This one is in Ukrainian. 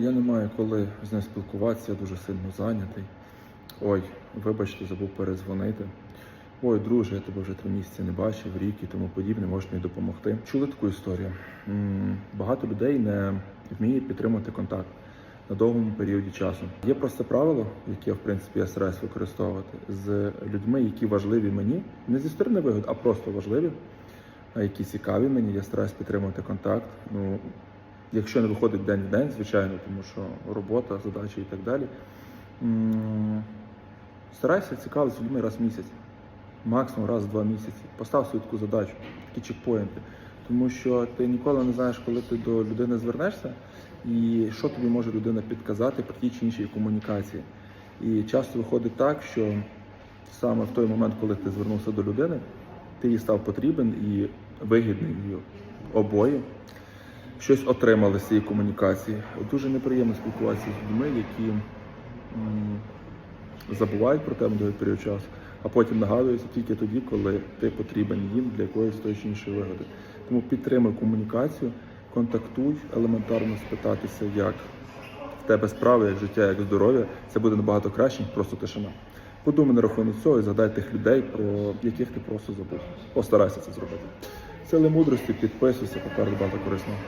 Я не маю коли з ним спілкуватися, я дуже сильно зайнятий. Ой, вибачте, забув перезвонити. Ой, друже, я тебе вже три місяці не бачив, рік і тому подібне, можеш мені допомогти. Чули таку історію? Багато людей не вміє підтримати контакт на довгому періоді часу. Є просто правило, яке в принципі я стараюсь використовувати з людьми, які важливі мені, не зі сторони вигод, а просто важливі, а які цікаві мені. Я стараюсь підтримувати контакт. Ну, якщо не виходить день в день, звичайно, тому що робота, задачі і так далі. Старайся цікавитися людьми раз в місяць, максимум раз в два місяці. Постав собі таку задачу, такі чекпоінти. Тому що ти ніколи не знаєш, коли ти до людини звернешся, і що тобі може людина підказати про ті чи інші комунікації. І часто виходить так, що саме в той момент, коли ти звернувся до людини, ти їй став потрібен і вигідний обоє. Щось отримали з цієї комунікації. Дуже неприємно спілкуватися з людьми, які м, забувають про тебе довгий період часу, а потім нагадуються тільки тоді, коли ти потрібен їм для якоїсь тої чи іншої вигоди. Тому підтримуй комунікацію, контактуй, елементарно спитатися, як в тебе справи, як життя, як здоров'я. Це буде набагато краще, ніж просто тишина. Подумай на рахунок цього і згадай тих людей, про яких ти просто забув. Постарайся це зробити. Сили мудрості, підписуйся, попереду багато корисного.